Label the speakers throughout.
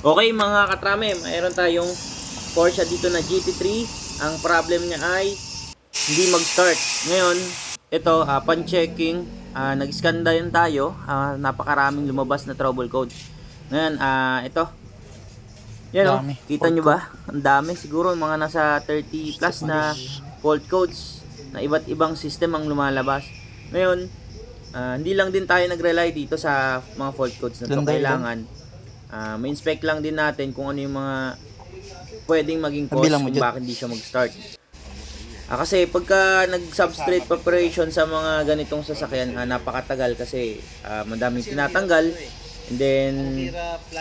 Speaker 1: Okay mga katrame, mayroon tayong Porsche dito na GT3. Ang problem niya ay hindi mag-start. Ngayon, ito, ah, pan-checking, ah, nag-scan din tayo. ah, napakaraming lumabas na trouble code. Ngayon, ah, ito. Yan o,
Speaker 2: Dami.
Speaker 1: kita nyo ba? Ang dami. Siguro mga nasa 30 plus na fault codes na iba't ibang system ang lumalabas. Ngayon, ah, hindi lang din tayo nag-rely dito sa mga fault codes na to. Kailangan, ah, ma-inspect lang din natin kung ano yung mga pwedeng maging cause kung bakit hindi siya mag-start. Ah, kasi pagka nag-substrate preparation sa mga ganitong sasakyan, ah, napakatagal kasi ah, madaming tinatanggal. And then,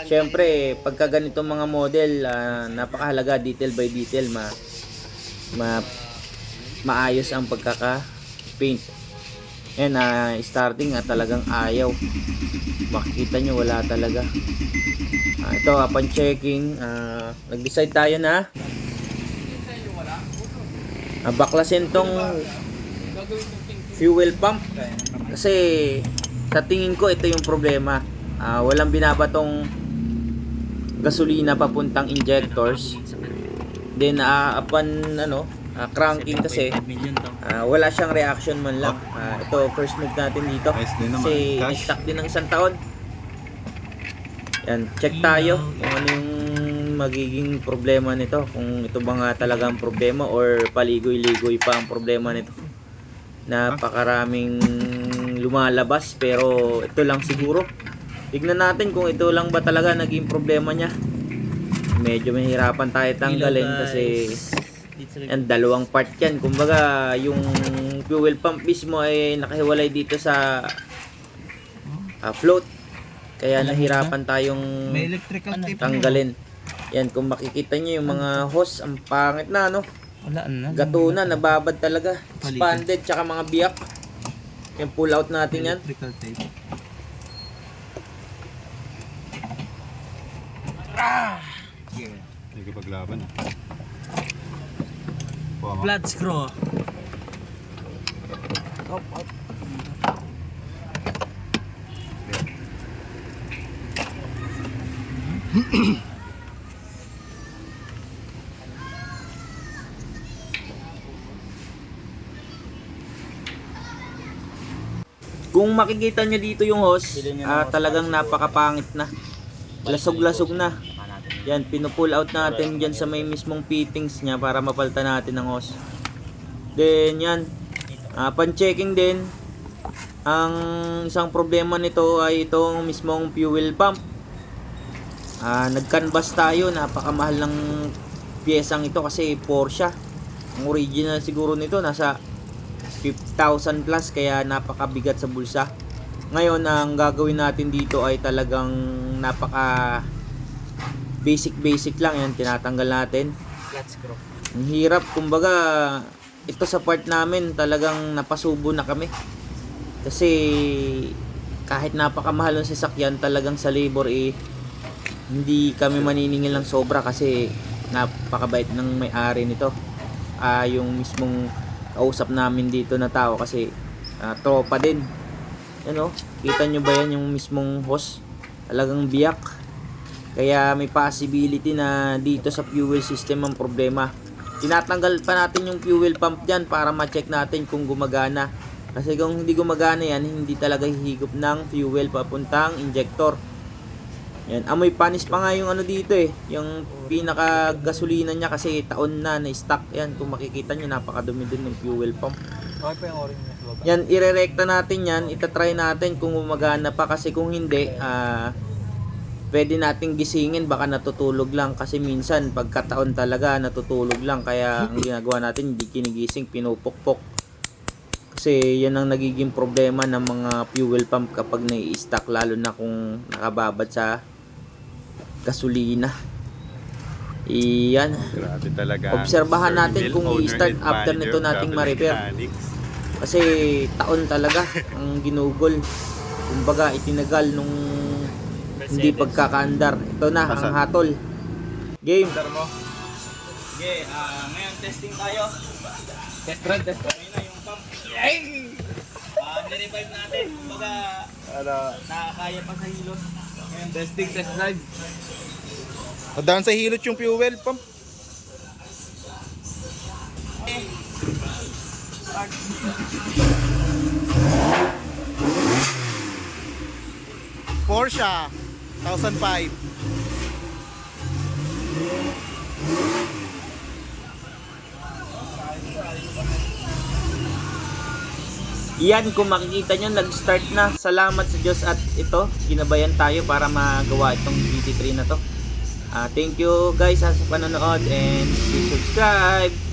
Speaker 1: syempre, pagka ganitong mga model, ah, napakahalaga detail by detail, ma, ma maayos ang pagkaka-paint. Yan, ah, starting at talagang ayaw. Makikita nyo, wala talaga. Ah, ito, upon checking, ah, nag-decide tayo na ah, baklasin tong fuel pump. Kasi sa tingin ko ito yung problema. Ah, walang binabatong gasolina papuntang injectors. Then ah, upon ano, ah, cranking kasi ah, wala siyang reaction man lang. Ah, ito first move natin dito. Kasi na-stock din ng isang taon. Yan, check tayo kung ano yung magiging problema nito. Kung ito ba nga talaga ang problema or paligoy-ligoy pa ang problema nito. Napakaraming lumalabas pero ito lang siguro. Tignan natin kung ito lang ba talaga naging problema niya. Medyo mahirapan tayo tanggalin kasi yan, dalawang part yan. Kumbaga, yung fuel pump mismo ay nakahiwalay dito sa ah, float. Kaya nahirapan tayong
Speaker 3: May electrical tape.
Speaker 1: tanggalin. Yan, kung makikita nyo yung mga hose, ang pangit na, ano?
Speaker 2: Wala na.
Speaker 1: Gato na, nababad talaga. Expanded, tsaka mga biyak. Yung pull out natin yan.
Speaker 3: Electrical tape. Hindi ko paglaban ah.
Speaker 2: Flat screw.
Speaker 1: Kung makikita nyo dito yung hose, ah, talagang napakapangit na. Lasog-lasog na. Yan, pinupull out natin dyan sa may mismong fittings niya para mapalta natin ang hose. Then yan, ah, pan-checking din. Ang isang problema nito ay itong mismong fuel pump. Ah, nag-canvas tayo, napakamahal ng piyesang ito kasi Porsche. Ang original siguro nito nasa 5,000 plus kaya napakabigat sa bulsa. Ngayon, ang gagawin natin dito ay talagang napaka basic basic lang yan. Tinatanggal natin.
Speaker 2: Flat screw.
Speaker 1: Ang hirap, kumbaga, ito sa part namin talagang napasubo na kami. Kasi kahit napakamahal ng sasakyan, talagang sa labor eh, hindi kami maniningil ng sobra kasi napakabait ng may-ari nito. Ah, yung mismong kausap namin dito na tao kasi ah, tropa din. Ano, kita nyo ba yan yung mismong host? Talagang biyak. Kaya may possibility na dito sa fuel system ang problema. Tinatanggal pa natin yung fuel pump dyan para ma-check natin kung gumagana. Kasi kung hindi gumagana yan, hindi talaga hihigop ng fuel papuntang injector. Yan, amoy panis pa nga yung ano dito eh, yung pinaka gasolina niya kasi taon na na stock yan. Kung makikita niyo napakadumi din ng fuel pump.
Speaker 2: Okay pa yung orange.
Speaker 1: Yan, irerekta natin yan. Itatry natin kung gumagana pa kasi kung hindi, ah pwede nating gisingin. Baka natutulog lang kasi minsan pagkataon talaga natutulog lang. Kaya ang ginagawa natin, hindi kinigising, pinupukpok. Kasi yan ang nagiging problema ng mga fuel pump kapag nai-stock lalo na kung nakababad sa gasolina. Iyan.
Speaker 3: Grabe talaga.
Speaker 1: Obserbahan natin kung i-start after nito nating ma-repair. Kasi taon talaga ang ginugol. Kumbaga itinagal nung hindi pagkakaandar. Ito na ang
Speaker 3: Asan?
Speaker 1: hatol. Game.
Speaker 2: Okay, ah ngayon testing tayo.
Speaker 1: Test run, test run.
Speaker 2: Ngayon na yung pump. Ah, nirevive natin. Kumbaga,
Speaker 3: Ano?
Speaker 2: nakakaya pa sa hilot. Ngayon, testing, test drive.
Speaker 4: Nadaan sa hilot yung fuel pump. Porsche 1005.
Speaker 1: Yan, kung makikita nyo, nag-start na. Salamat sa Diyos at ito, ginabayan tayo para magawa itong GT3 na to. Ah, thank you guys sa panonood and please subscribe.